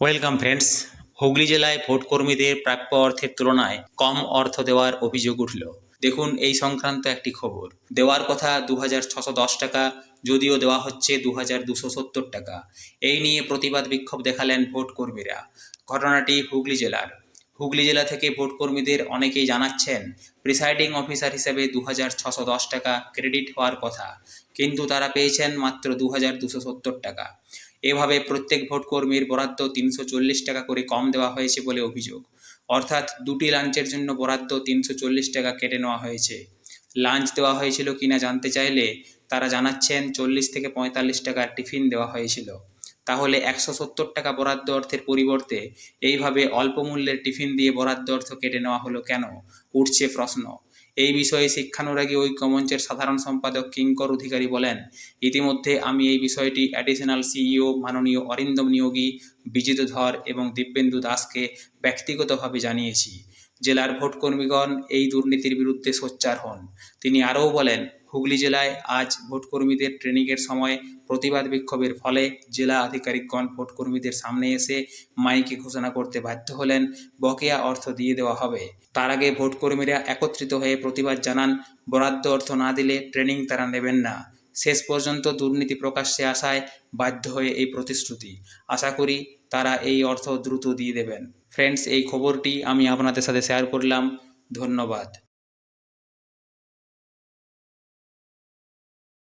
Welcome friends Hooghly জেলায় vote কর্মীদের প্রাপ্য অর্থের তুলনায় কম অর্থ দেওয়ার অভিযোগ উঠল। দেখুন এই সংক্রান্ত একটি খবর। দেওয়ার কথা দু টাকা, যদিও দেওয়া হচ্ছে দু টাকা। এই নিয়ে প্রতিবাদ বিক্ষোভ দেখালেন ভোট কর্মীরা ঘটনাটি হুগলি জেলার। হুগলি জেলা থেকে ভোট কর্মীদের অনেকেই জানাচ্ছেন, প্রিসাইডিং অফিসার হিসেবে দু টাকা ক্রেডিট হওয়ার কথা। কিন্তু তারা পেয়েছেন মাত্র দু টাকা। এভাবে প্রত্যেক ভোট কর্মীর বরাদ্দ তিনশো চল্লিশ টাকা করে কম দেওয়া হয়েছে বলে অভিযোগ। অর্থাৎ দুটি লাঞ্চের জন্য বরাদ্দ তিনশো চল্লিশ টাকা কেটে নেওয়া হয়েছে। লাঞ্চ দেওয়া হয়েছিল কিনা জানতে চাইলে তারা জানাচ্ছেন চল্লিশ থেকে পঁয়তাল্লিশ টাকার টিফিন দেওয়া হয়েছিল। তাহলে একশো সত্তর টাকা বরাদ্দ অর্থের পরিবর্তে এইভাবে অল্প মূল্যের টিফিন দিয়ে বরাদ্দ অর্থ কেটে নেওয়া হলো কেন? উঠছে প্রশ্ন। এই বিষয়ে শিক্ষানুরাগী ঐক্য মঞ্চের সাধারণ সম্পাদক কিঙ্কর অধিকারী বলেন, ইতিমধ্যে আমি এই বিষয়টি অ্যাডিশনাল সিইও মাননীয় অরিন্দম নিয়োগী, বিজিত ধর এবং দিব্যেন্দু দাসকে ব্যক্তিগতভাবে জানিয়েছি। জেলার ভোটকর্মীগণ এই দুর্নীতির বিরুদ্ধে সোচ্চার হন। তিনি আরও বলেন হুগলি জেলায় আজ ভোটকর্মীদের ট্রেনিংয়ের সময় প্রতিবাদ বিক্ষোভের ফলে জেলা আধিকারিকগণ ভোটকর্মীদের সামনে এসে মাইকে ঘোষণা করতে বাধ্য হলেন। বকেয়া অর্থ দিয়ে দেওয়া হবে। তার আগে ভোটকর্মীরা একত্রিত হয়ে প্রতিবাদ জানান, বরাদ্দ অর্থ না দিলে ট্রেনিং তারা নেবেন না। শেষ পর্যন্ত দুর্নীতি প্রকাশ্যে আসায় বাধ্য হয়ে এই প্রতিশ্রুতি। আশা করি তারা এই অর্থ দ্রুত দিয়ে দেবেন। ফ্রেন্ডস, এই খবরটি আমি আপনাদের সাথে শেয়ার করলাম। ধন্যবাদ।